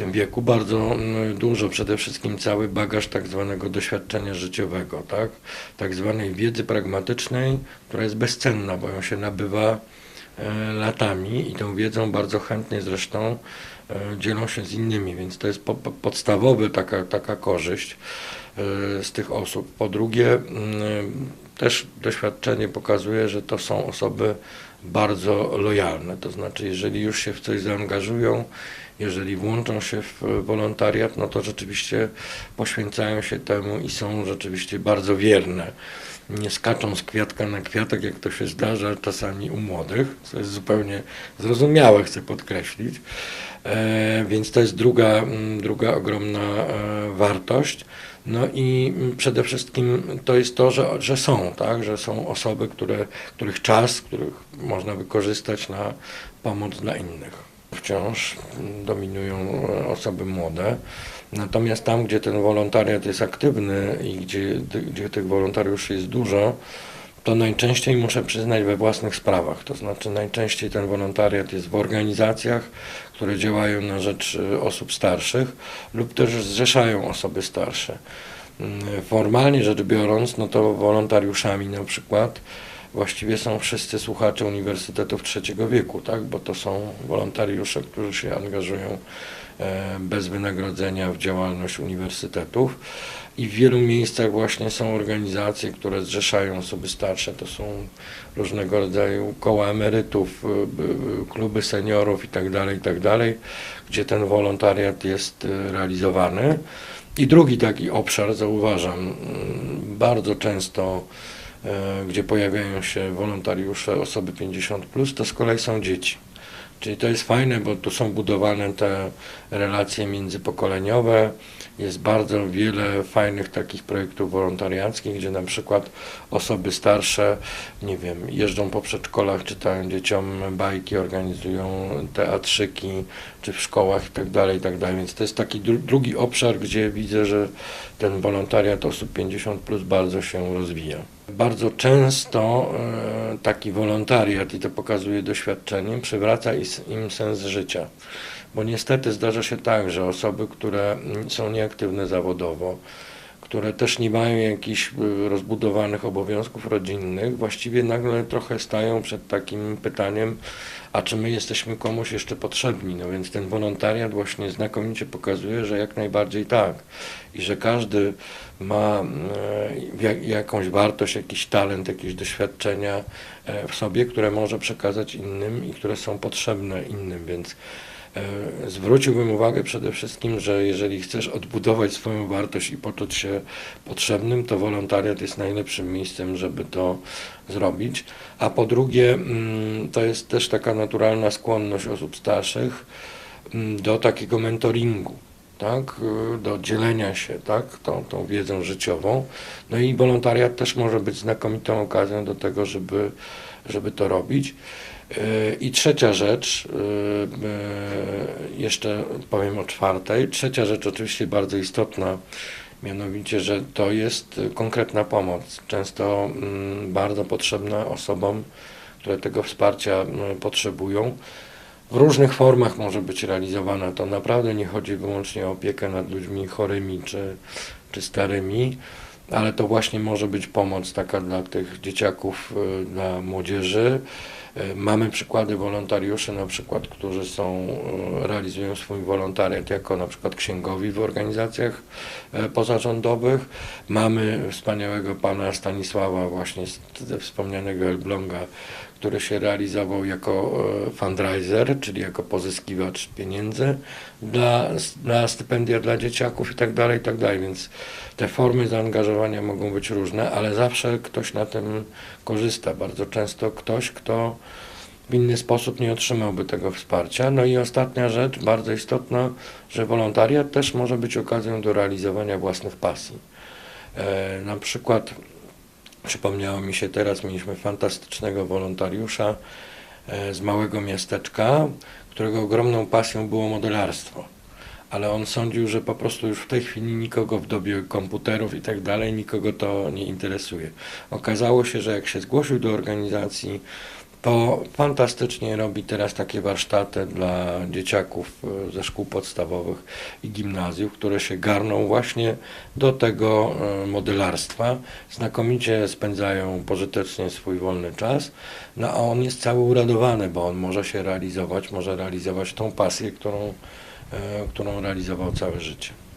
tym wieku bardzo mm, dużo, przede wszystkim cały bagaż tak zwanego doświadczenia życiowego, tak? tak zwanej wiedzy pragmatycznej, która jest bezcenna, bo ją się nabywa e, latami i tą wiedzą bardzo chętnie zresztą e, dzielą się z innymi, więc to jest po, po, podstawowa taka, taka korzyść e, z tych osób. Po drugie, mm, też doświadczenie pokazuje, że to są osoby bardzo lojalne, to znaczy jeżeli już się w coś zaangażują, jeżeli włączą się w wolontariat, no to rzeczywiście poświęcają się temu i są rzeczywiście bardzo wierne. Nie skaczą z kwiatka na kwiatek, jak to się zdarza czasami u młodych, co jest zupełnie zrozumiałe, chcę podkreślić. E, więc to jest druga, druga ogromna e, wartość. No i przede wszystkim to jest to, że, że są, tak? że są osoby, które, których czas, których można wykorzystać na pomoc dla innych. Wciąż dominują e, osoby młode. Natomiast tam, gdzie ten wolontariat jest aktywny i gdzie, gdzie tych wolontariuszy jest dużo, to najczęściej muszę przyznać we własnych sprawach. To znaczy najczęściej ten wolontariat jest w organizacjach, które działają na rzecz e, osób starszych lub też zrzeszają osoby starsze. Mm, Formalnie rzecz biorąc, no to wolontariuszami na przykład właściwie są wszyscy słuchacze uniwersytetów trzeciego wieku, tak? bo to są wolontariusze, którzy się angażują e, bez wynagrodzenia w działalność uniwersytetów. I w wielu miejscach właśnie są organizacje, które zrzeszają osoby starsze. To są różnego rodzaju koła emerytów, y, y, kluby seniorów itd., itd., gdzie ten wolontariat jest y, realizowany. I drugi taki obszar, zauważam, mm, bardzo często, gdzie pojawiają się wolontariusze, osoby 50, plus, to z kolei są dzieci. Czyli to jest fajne, bo tu są budowane te relacje międzypokoleniowe. Jest bardzo wiele fajnych takich projektów wolontariackich, gdzie na przykład osoby starsze, nie wiem, jeżdżą po przedszkolach, czytają dzieciom bajki, organizują teatrzyki, czy w szkołach i tak dalej, i tak. Więc to jest taki dru drugi obszar, gdzie widzę, że ten wolontariat osób 50 plus bardzo się rozwija. Bardzo często e, taki wolontariat, i to pokazuje doświadczenie, przywraca im sens życia. Bo niestety zdarza się tak, że osoby, które mm, są nieaktywne zawodowo, które też nie mają jakichś y, rozbudowanych obowiązków rodzinnych, właściwie nagle trochę stają przed takim pytaniem, a czy my jesteśmy komuś jeszcze potrzebni? No więc ten wolontariat właśnie znakomicie pokazuje, że jak najbardziej tak. I że każdy ma jak- jakąś wartość, jakiś talent, jakieś doświadczenia e, w sobie, które może przekazać innym i które są potrzebne innym, więc Zwróciłbym uwagę przede wszystkim, że jeżeli chcesz odbudować swoją wartość i poczuć się potrzebnym, to wolontariat jest najlepszym miejscem, żeby to zrobić. A po drugie, mm, to jest też taka naturalna skłonność osób starszych mm, do takiego mentoringu. Tak, y, do dzielenia się tak, tą, tą wiedzą życiową. No i wolontariat też może być znakomitą okazją do tego, żeby, żeby to robić. I trzecia rzecz, yy, yy, jeszcze powiem o czwartej. Trzecia rzecz, oczywiście bardzo istotna, mianowicie, że to jest y, konkretna pomoc, często mm, bardzo potrzebna osobom, które tego wsparcia mm, potrzebują. W różnych formach może być realizowana. To naprawdę nie chodzi wyłącznie o opiekę nad ludźmi chorymi czy, czy starymi, ale to właśnie może być pomoc taka dla tych dzieciaków, y, dla młodzieży. E, Mamy przykłady wolontariuszy, na przykład, którzy są, e, realizują swój wolontariat jako na przykład księgowi w organizacjach pozarządowych. Mamy wspaniałego pana Stanisława, właśnie wspomnianego Elbląga, który się realizował jako e, fundraiser, czyli jako pozyskiwacz pieniędzy dla, dla stypendia dla dzieciaków i tak dalej, i tak dalej. Więc te formy zaangażowania mogą być różne, ale zawsze ktoś na tym korzysta. Bardzo często ktoś, kto w inny sposób nie otrzymałby tego wsparcia. No i ostatnia rzecz, bardzo istotna, że wolontariat też może być okazją do realizowania własnych pasji. E, na przykład przypomniało mi się teraz, mieliśmy fantastycznego wolontariusza e, z małego miasteczka, którego ogromną pasją było modelarstwo. Ale on sądził, że po prostu już w tej chwili nikogo w dobie komputerów i tak dalej, nikogo to nie interesuje. Okazało się, że jak się zgłosił do organizacji, to fantastycznie robi teraz takie warsztaty dla dzieciaków e, ze szkół podstawowych i gimnazjów, które się garną właśnie do tego e, modelarstwa. Znakomicie spędzają pożytecznie swój wolny czas, no a on jest cały uradowany, bo on może się realizować, może realizować tą pasję, którą, e, którą realizował całe życie.